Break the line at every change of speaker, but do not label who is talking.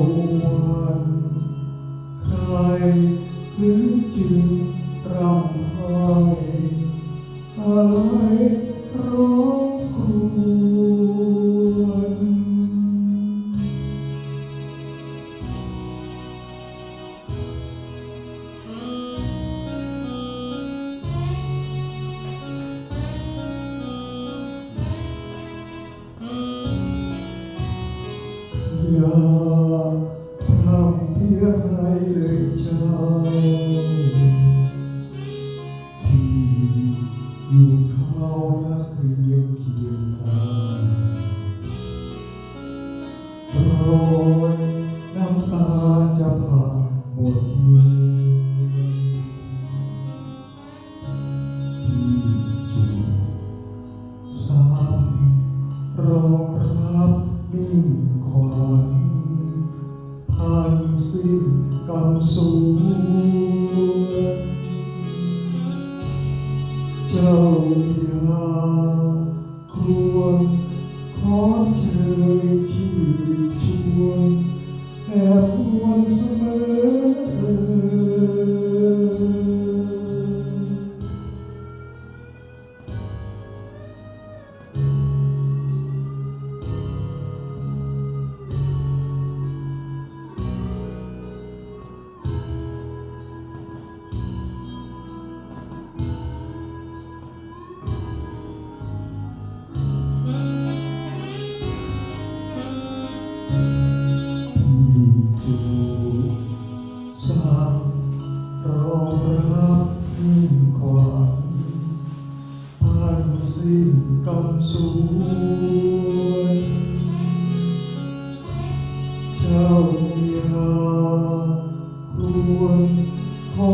เจ้าวันใครหรือจึงรำไห้อะไรร้ อย่าทำเพียงไรเลยเจ้าที่อยู่เขานักเรียนเคียงกันโปรยน้ำตาจะผ่านหมดมือที่สามรองรับนิ่ง สิ้นกำสูงเจ้าอย่าควรขอเชยชื่อชวนแอบควนเสมอ กับสวยเจ้อย่าควรขอ